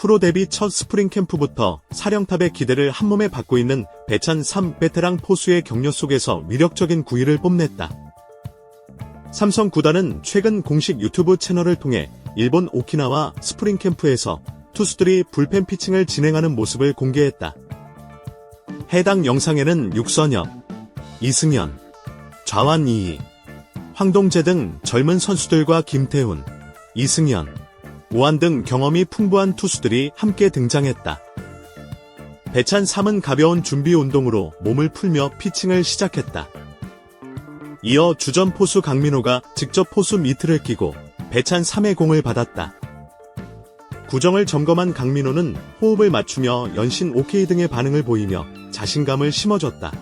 프로 데뷔 첫 스프링 캠프부터 사령탑의 기대를 한몸에 받고 있는 배찬 3 베테랑 포수의 격려 속에서 위력적인 구위를 뽐냈다. 삼성 구단은 최근 공식 유튜브 채널을 통해 일본 오키나와 스프링 캠프에서 투수들이 불펜 피칭을 진행하는 모습을 공개했다. 해당 영상에는 육선엽, 이승현, 좌완 이희, 황동재 등 젊은 선수들과 김태훈, 이승현, 오한 등 경험이 풍부한 투수들이 함께 등장했다. 배찬 3은 가벼운 준비 운동으로 몸을 풀며 피칭을 시작했다. 이어 주전 포수 강민호가 직접 포수 미트를 끼고 배찬 3의 공을 받았다. 구정을 점검한 강민호는 호흡을 맞추며 연신 OK 등의 반응을 보이며 자신감을 심어줬다.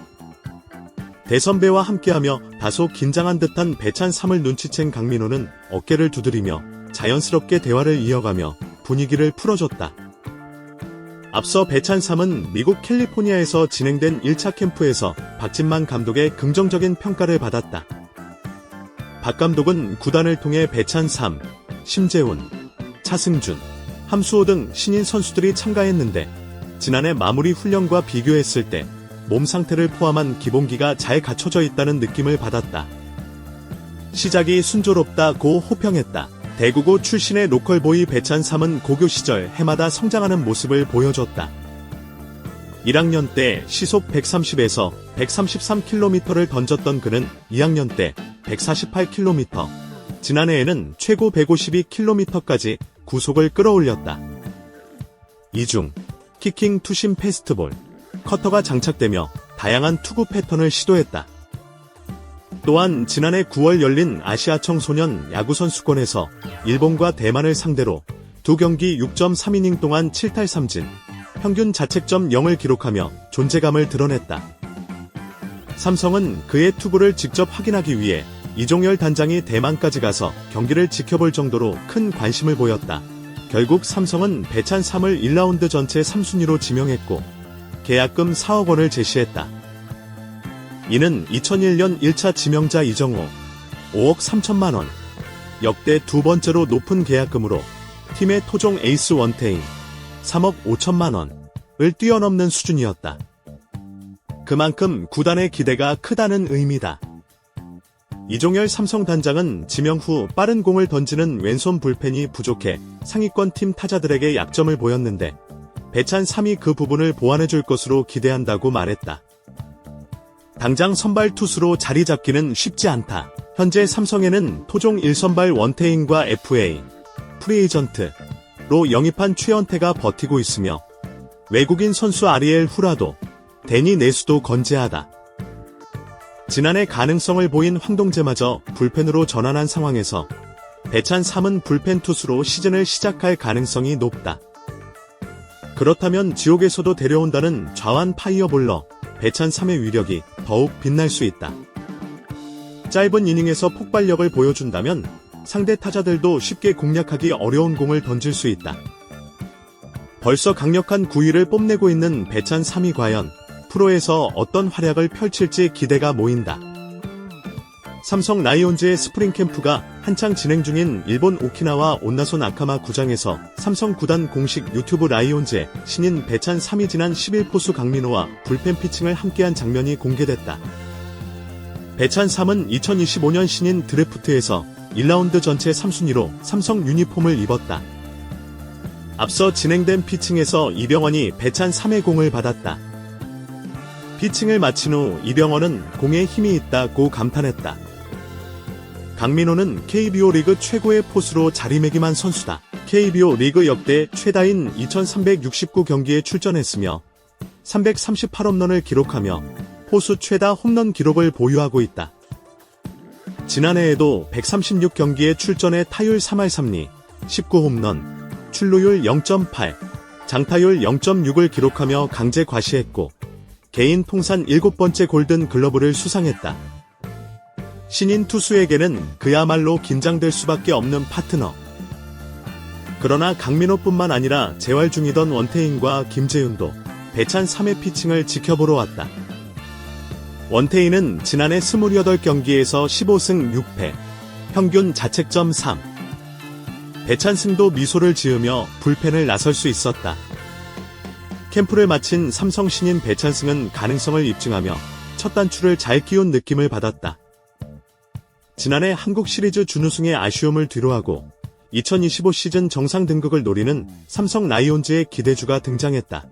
대선배와 함께하며 다소 긴장한 듯한 배찬 3을 눈치챈 강민호는 어깨를 두드리며 자연스럽게 대화를 이어가며 분위기를 풀어줬다. 앞서 배찬 3은 미국 캘리포니아에서 진행된 1차 캠프에서 박진만 감독의 긍정적인 평가를 받았다. 박 감독은 구단을 통해 배찬 3, 심재훈, 차승준, 함수호 등 신인 선수들이 참가했는데 지난해 마무리 훈련과 비교했을 때 몸 상태를 포함한 기본기가 잘 갖춰져 있다는 느낌을 받았다. 시작이 순조롭다고 호평했다. 대구고 출신의 로컬보이 배찬 3은 고교 시절 해마다 성장하는 모습을 보여줬다. 1학년 때 시속 130에서 133km를 던졌던 그는 2학년 때 148km, 지난해에는 최고 152km까지 구속을 끌어올렸다. 이중 키킹 투심 페스트볼, 커터가 장착되며 다양한 투구 패턴을 시도했다. 또한 지난해 9월 열린 아시아 청소년 야구선수권에서 일본과 대만을 상대로 두 경기 6.3이닝 동안 7탈 3진, 평균 자책점 0을 기록하며 존재감을 드러냈다. 삼성은 그의 투구를 직접 확인하기 위해 이종열 단장이 대만까지 가서 경기를 지켜볼 정도로 큰 관심을 보였다. 결국 삼성은 배찬 3을 1라운드 전체 3순위로 지명했고 계약금 4억 원을 제시했다. 이는 2001년 1차 지명자 이정호 5억 3천만 원 역대 두 번째로 높은 계약금으로 팀의 토종 에이스 원태인 3억 5천만 원을 뛰어넘는 수준이었다. 그만큼 구단의 기대가 크다는 의미다. 이종열 삼성 단장은 지명 후 빠른 공을 던지는 왼손 불펜이 부족해 상위권 팀 타자들에게 약점을 보였는데 배찬 3이 그 부분을 보완해줄 것으로 기대한다고 말했다. 당장 선발 투수로 자리 잡기는 쉽지 않다. 현재 삼성에는 토종 1선발 원태인과 FA, 프리에이전트로 영입한 최연태가 버티고 있으며 외국인 선수 아리엘 후라도, 데니 네수도 건재하다. 지난해 가능성을 보인 황동재마저 불펜으로 전환한 상황에서 배찬 3은 불펜 투수로 시즌을 시작할 가능성이 높다. 그렇다면 지옥에서도 데려온다는 좌완 파이어볼러 배찬 3의 위력이 더욱 빛날 수 있다. 짧은 이닝에서 폭발력을 보여준다면 상대 타자들도 쉽게 공략하기 어려운 공을 던질 수 있다. 벌써 강력한 구위를 뽐내고 있는 배찬 3이 과연 프로에서 어떤 활약을 펼칠지 기대가 모인다. 삼성 라이온즈의 스프링 캠프가 한창 진행 중인 일본 오키나와 온나손 아카마 구장에서 삼성 구단 공식 유튜브 라이온즈의 신인 배찬 3이 지난 11포수 강민호와 불펜 피칭을 함께한 장면이 공개됐다. 배찬 3은 2025년 신인 드래프트에서 1라운드 전체 3순위로 삼성 유니폼을 입었다. 앞서 진행된 피칭에서 이병헌이 배찬 3의 공을 받았다. 피칭을 마친 후 이병헌은 공에 힘이 있다고 감탄했다. 강민호는 KBO 리그 최고의 포수로 자리매김한 선수다. KBO 리그 역대 최다인 2369경기에 출전했으며 338홈런을 기록하며 포수 최다 홈런 기록을 보유하고 있다. 지난해에도 136경기에 출전해 타율 3할 3리, 19홈런, 출루율 0.8, 장타율 0.6을 기록하며 강제 과시했고 개인 통산 7번째 골든 글러브를 수상했다. 신인 투수에게는 그야말로 긴장될 수밖에 없는 파트너. 그러나 강민호뿐만 아니라 재활 중이던 원태인과 김재윤도 배찬 3회 피칭을 지켜보러 왔다. 원태인은 지난해 28경기에서 15승 6패, 평균 자책점 3. 배찬 승도 미소를 지으며 불펜을 나설 수 있었다. 캠프를 마친 삼성 신인 배찬승은 가능성을 입증하며 첫 단추를 잘 끼운 느낌을 받았다. 지난해 한국 시리즈 준우승의 아쉬움을 뒤로하고 2025 시즌 정상 등극을 노리는 삼성 라이온즈의 기대주가 등장했다.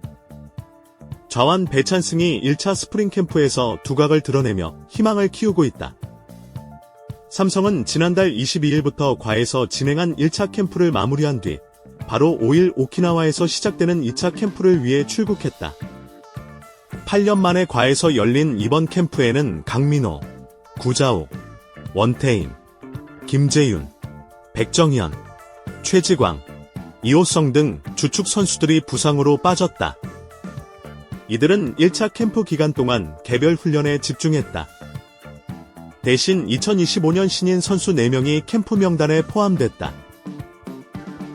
좌완 배찬승이 1차 스프링 캠프에서 두각을 드러내며 희망을 키우고 있다. 삼성은 지난달 22일부터 과에서 진행한 1차 캠프를 마무리한 뒤 바로 5일 오키나와에서 시작되는 2차 캠프를 위해 출국했다. 8년 만에 과에서 열린 이번 캠프에는 강민호, 구자욱, 원태인, 김재윤, 백정현, 최지광, 이호성 등 주축 선수들이 부상으로 빠졌다. 이들은 1차 캠프 기간 동안 개별 훈련에 집중했다. 대신 2025년 신인 선수 4명이 캠프 명단에 포함됐다.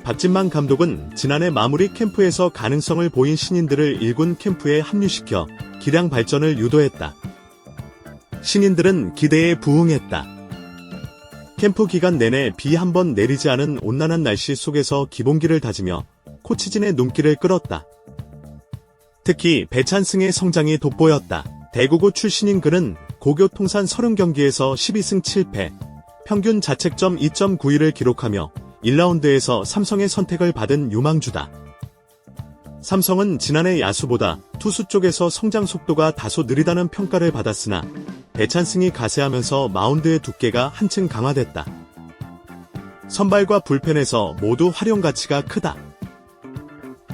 박진만 감독은 지난해 마무리 캠프에서 가능성을 보인 신인들을 1군 캠프에 합류시켜 기량 발전을 유도했다. 신인들은 기대에 부응했다. 캠프 기간 내내 비 한 번 내리지 않은 온난한 날씨 속에서 기본기를 다지며 코치진의 눈길을 끌었다. 특히 배찬승의 성장이 돋보였다. 대구고 출신인 그는 고교 통산 30경기에서 12승 7패, 평균 자책점 2.91을 기록하며 1라운드에서 삼성의 선택을 받은 유망주다. 삼성은 지난해 야수보다 투수 쪽에서 성장 속도가 다소 느리다는 평가를 받았으나 배찬승이 가세하면서 마운드의 두께가 한층 강화됐다. 선발과 불펜에서 모두 활용 가치가 크다.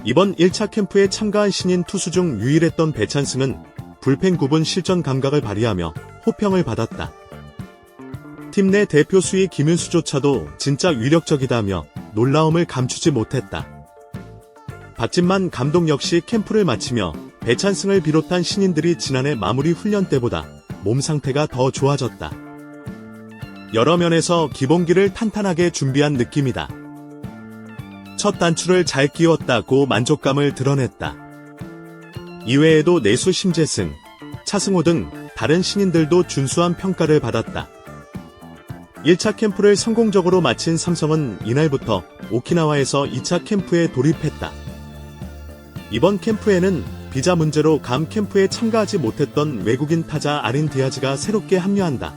이번 1차 캠프에 참가한 신인 투수 중 유일했던 배찬승은 불펜 구분 실전 감각을 발휘하며 호평을 받았다. 팀 내 대표 수위 김윤수조차도 진짜 위력적이다며 놀라움을 감추지 못했다. 박진만 감독 역시 캠프를 마치며 배찬승을 비롯한 신인들이 지난해 마무리 훈련 때보다 몸 상태가 더 좋아졌다. 여러 면에서 기본기를 탄탄하게 준비한 느낌이다. 첫 단추를 잘 끼웠다고 만족감을 드러냈다. 이외에도 내수 심재승, 차승호 등 다른 신인들도 준수한 평가를 받았다. 1차 캠프를 성공적으로 마친 삼성은 이날부터 오키나와에서 2차 캠프에 돌입했다. 이번 캠프에는 비자 문제로 감 캠프에 참가하지 못했던 외국인 타자 아린 디아즈가 새롭게 합류한다.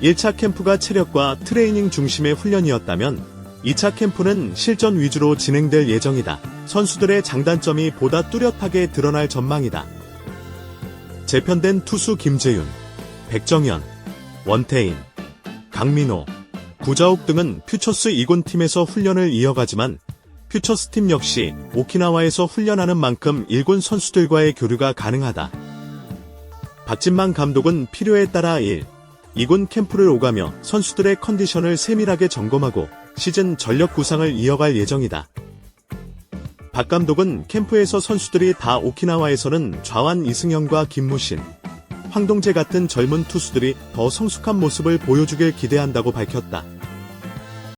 1차 캠프가 체력과 트레이닝 중심의 훈련이었다면 2차 캠프는 실전 위주로 진행될 예정이다. 선수들의 장단점이 보다 뚜렷하게 드러날 전망이다. 재편된 투수 김재윤, 백정현, 원태인, 강민호, 구자욱 등은 퓨처스 2군 팀에서 훈련을 이어가지만 퓨처스 팀 역시 오키나와에서 훈련하는 만큼 1군 선수들과의 교류가 가능하다. 박진만 감독은 필요에 따라 1, 2군 캠프를 오가며 선수들의 컨디션을 세밀하게 점검하고 시즌 전력 구상을 이어갈 예정이다. 박 감독은 캠프에서 선수들이 다 오키나와에서는 좌완 이승현과 김무신, 황동재 같은 젊은 투수들이 더 성숙한 모습을 보여주길 기대한다고 밝혔다.